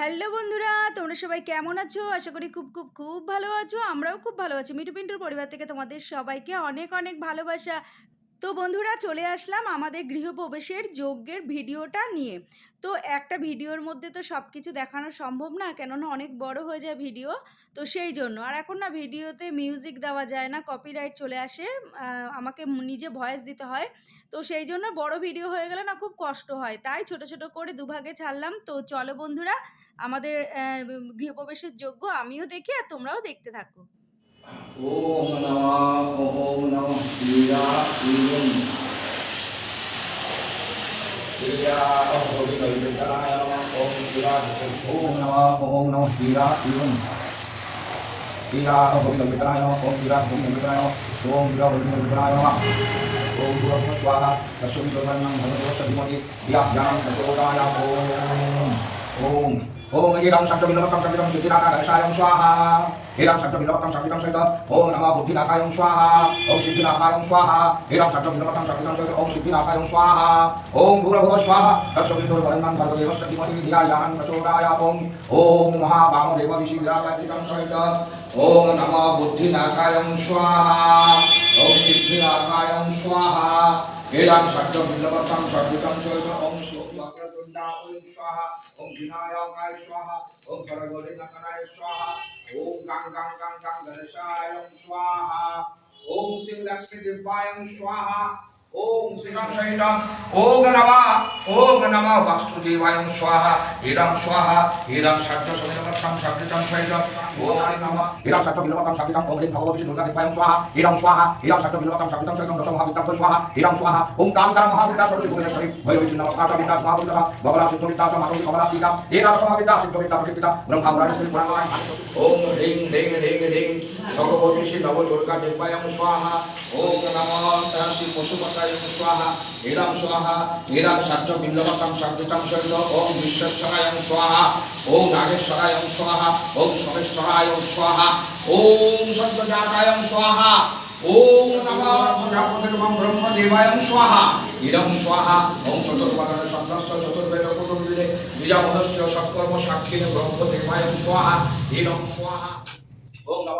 Hello বন্ধুরা, তোমরা সবাই কেমন আছো? আশা করি খুব খুব খুব ভালো আছো। আমরাও খুব ভালো আছি। মিঠু পিন্টুর পরিবার থেকে তোমাদের সবাইকে অনেক অনেক ভালোবাসা। তো বন্ধুরা চলে আসলাম আমাদের গৃহপ্রবেশের যজ্ঞের ভিডিওটা নিয়ে। তো একটা ভিডিওর মধ্যে তো সব কিছু দেখানো সম্ভব না, কেননা অনেক বড় হয়ে যায় ভিডিও, তো সেই জন্য। আর এখন না ভিডিওতে মিউজিক দেওয়া যায় না কপিরাইট চলে আসে আমাকে নিজে ভয়েস দিতে হয়। তো সেই জন্য বড় ভিডিও হয়ে গেলে না খুব কষ্ট হয়। তাই ছোট ছোট করে দুভাগে ছাড়লাম। তো চলো বন্ধুরা, আমাদের গৃহপ্রবেশের যোগ্য আমিও দেখি আর তোমরাও দেখতে থাকো। ওম নমঃ ওম নমঃ শিবা শিবম শিবা হরি নৈবেদ্যায় নমঃ ওম শিবা ওম নমঃ ওম নমঃ শিবা শিবম শিবা হরি নৈবেদ্যায় নমঃ ওম শিবা হরি নৈবেদ্যায় নমঃ ওম শিবা হরি নৈবেদ্যায় নমঃ ওম গুরুঃ স্বাহা দশমি দোষান্নং ভগবতঃ ধীমহি ধিয়া জ্ঞানং প্রচোদয়াৎ ওম ওম ওম ইদং সত্যবিলবকং সবিদং সিদ্ধিনাথায় স্বাহা ইদং সত্যবিলবকং সবিদং সহিত ওম নমঃ বুদ্ধিনাথায় স্বাহা ওম সিদ্ধিনাথায় স্বাহা ইদং সত্যবিলবকং সবিদং সহিত ওম সিদ্ধিনাথায় স্বাহা ওম ভূরভুবঃ স্বাহা তৎসবিতুর্বরেণ্যং ভর্গদেবস্য ধীমহি ধিয়া জ্ঞানং প্রচোদয়াৎ ওম ওম মহাবামদেব ঋষিরাজং সহিত ওম নমঃ বুদ্ধিনাথায় স্বাহা ওম সিদ্ধিনাথায় স্বাহা এলাম সত্য বিল্লবতম সর্বিতম সহিত ওম শুক্লাগ্রতুণ্ডা ওম স্বাহা ওম বিনায়কায় স্বাহা ওম সর্বদিনকরায় স্বাহা ওম গাং গাং গাং গাং গণেশায় স্বাহা ওম শ্রী লক্ষ্মী দিব্যায় স্বাহা ওম শ্রীরাম সহিতম ওম নমঃ বাস্তুদেবায় স্বাহা, হিরং স্বাহা, হিরং সত্য সবিতম সর্বিতম সহিতম ওম নমঃ হিরং সত্য বিল্লবতম সর্বিতম ওম হ্রিং ভগবতী দুর্গা দিব্যায় স্বাহা, হিরং স্বাহা, হিরং সত্য বিল্লবতম সর্বিতম সহিতম দশ মহাবিদ্যা স্বাহা, হিরং স্বাহা ওম কামকার মহাবিদ্যা সরস্বতী ভুবনেশ্বরী ভৈরবী নমস্কার বিদ্যা মহাবিদ্যা বগলা সিদ্ধ বিদ্যা মাধবী কমলা পিতা একাদশ মহাবিদ্যা, সিদ্ধ বিদ্যা প্রতিপিতা ব্রহ্মা মুরারি পুরাণ ওম হ্রিং হ্রিং হ্রিং হ্রিং, ভগবতী শ্রী নব দুর্গা দিব্যায় স্বাহা। ওম নমঃ। শ্রী পশুপতায় স্বাহা। হিরং স্বাহা হিরং সত্য বিল্লবতম সর্বিতম সহিত ওম বিশ্বশ্বরায় স্বাহা ওম নাগেশ্বরায় স্বাহা ওম সমেশ্বরায় স্বাহা ওম সত্যজাতায় স্বাহা ওম নমঃ ব্রহ্মদেবায় স্বাহা ইরং স্বাহা ওম চতুর্বাদনে সন্ন্যস্ত চতুর্বেদ কুটুম্বিনে দ্বিজামনশ্চ সৎকর্ম সাক্ষিণে ব্রহ্মদেবায় স্বাহা ইরং স্বাহা ওম নমঃ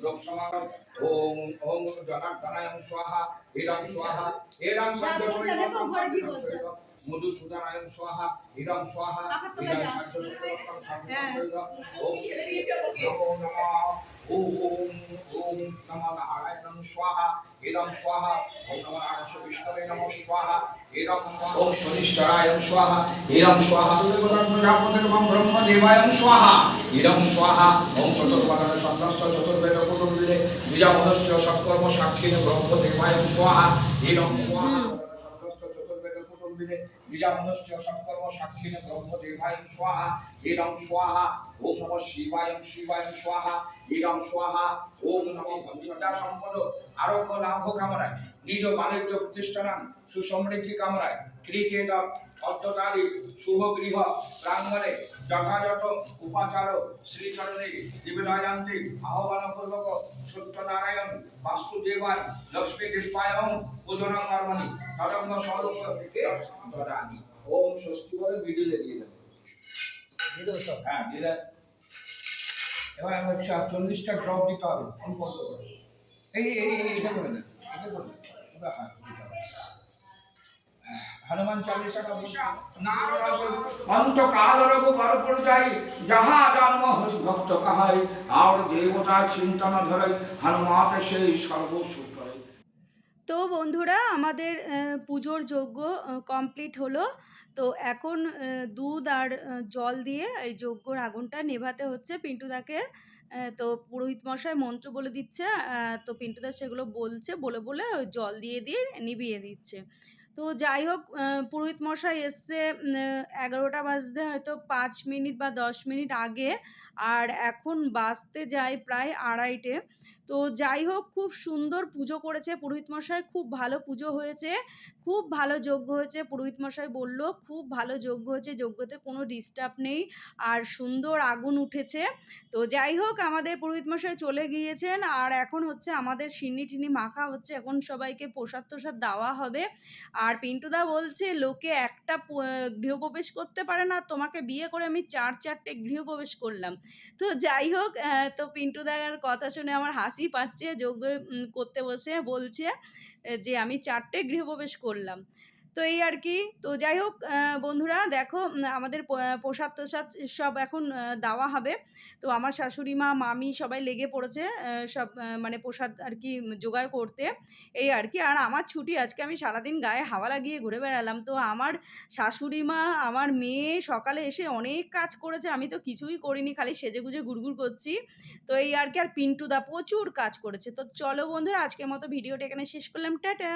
তব রক্ষমাণং ওম ওম জনার্দনায় স্বাহা ইদং স্বাহা ইদং সত্য পরিবর্তন মধুসূদনায় স্বাহা ইদং স্বাহা ইদং সত্য ওম নমো নমঃ ওম ওম নমো নারায়ণং স্বাহা ইদং স্বাহা ওম নমো নারায়ণ বিষ্ণবে নমঃ স্বাহা ইদং ওম শনিশ্চরায় স্বাহা ইদং স্বাহা প্রজাপতির্মম ব্রহ্মদেবায় স্বাহা ইদং স্বাহা ওম সন্ন্যস্ত চতুর্বেদ কুটুম্বিনে সৎকর্ম সাক্ষিণে ব্রহ্মদেবায় স্বাহা স্বাহা সন্ন্যস্ত চতুর্বেদ কুটুম্বিনে দ্বিজামনশ্চ সৎকর্ম সাক্ষিণে ব্রহ্মদেবায় স্বাহা ইদং স্বাহা ওম নমঃ শিবায় শিবায় স্বাহা ইদং স্বাহা ওম নমঃ বিদ্যা সম্পদ আরোগ্য লাভ কামনায় নিজ বাণিজ্য প্রতিষ্ঠানাং সুসমৃদ্ধি কামনায় ক্রিকেট অর্থকারী শুভ গৃহ প্রাঙ্গণে যথাযথ উপাচার শ্রীচরণে দিবনায়ান্তি আহ্বান পূর্বক সত্যনারায়ণ বাস্তুদেবায় লক্ষ্মী দেবায়ং পূজনা কর্মণি তদঙ্গ স্বরূপ দদামি ওম ষষ্ঠী বলে ভিডিও দিয়ে দেবেন হ্যাঁ দিয়ে এবার হচ্ছে চল্লিশটা ড্রপ দিতে হবে। ফোন বন্ধ করে এই এই এই, করে দেন। এটা করে দেন। হ্যাঁ। হনুমান চালিসাটা অন্ত কাল রঘু পর যাই যাহা জন্ম হরি ভক্ত কাহাই আর দেবতা চিন্তন ধরে হনুমাতে সেই সর্বসুখ তো বন্ধুরা আমাদের পুজোর যজ্ঞ কমপ্লিট হলো। তো এখন দুধ আর জল দিয়ে এই যজ্ঞর আগুনটা নেভাতে হচ্ছে পিন্টুদাকে আহ, তো পুরোহিত মশাই মন্ত্র বলে দিচ্ছে আহ, তো পিন্টুদা সেগুলো বলছে বলে বলে ওই জল দিয়ে দিয়ে নিভিয়ে দিচ্ছে। তো যাই হোক পুরোহিত মশাই এসছে এগারোটা বাজতে হয়তো পাঁচ মিনিট বা দশ মিনিট আগে, আর এখন বাজতে যায় প্রায় আড়াইটে। তো যাই হোক, খুব সুন্দর পুজো করেছে পুরোহিত মশাই। খুব ভালো পুজো হয়েছে। খুব ভালো যজ্ঞ হয়েছে, পুরোহিত মশাই বলল। খুব ভালো যজ্ঞ হয়েছে, যজ্ঞতে কোনো ডিস্টার্ব নেই। আর সুন্দর আগুন উঠেছে। তো যাই হোক, আমাদের পুরোহিত মশাই চলে গিয়েছেন। আর এখন হচ্ছে আমাদের সিন্নি টিনি মাখা হচ্ছে। এখন সবাইকে প্রসাদ তোসাদ দেওয়া হবে। আর পিন্টুদা বলছে, লোকে একটা গৃহপ্রবেশ করতে পারে না। তোমাকে বিয়ে করে আমি চার চারটে গৃহপ্রবেশ করলাম। তো যাই হোক তো পিন্টুদার কথা শুনে আমার হাসি পাচ্ছে যোগ করতে বসে বলছে যে আমি চারটে গৃহপ্রবেশ করলাম। তো এই আর কি তো যাই হোক বন্ধুরা দেখো আমাদের প্রসাদ তোসাদ সব এখন দেওয়া হবে। তো আমার শাশুড়ি মা, মামি সবাই লেগে পড়েছে সব মানে প্রসাদ আর কি জোগাড় করতে। এই আর কি আর আমার ছুটি, আজকে আমি সারাদিন গায়ে হাওয়া লাগিয়ে ঘুরে বেড়ালাম। তো আমার শাশুড়ি মা, আমার মেয়ে সকালে এসে অনেক কাজ করেছে। আমি তো কিছুই করিনি, খালি সেজে গুজে গুড়গুড় করছি। তো এই আর কি আর পিন্টুদা প্রচুর কাজ করেছে। তো চলো বন্ধুরা, আজকের মতো ভিডিওটা এখানে শেষ করলাম। টাটা!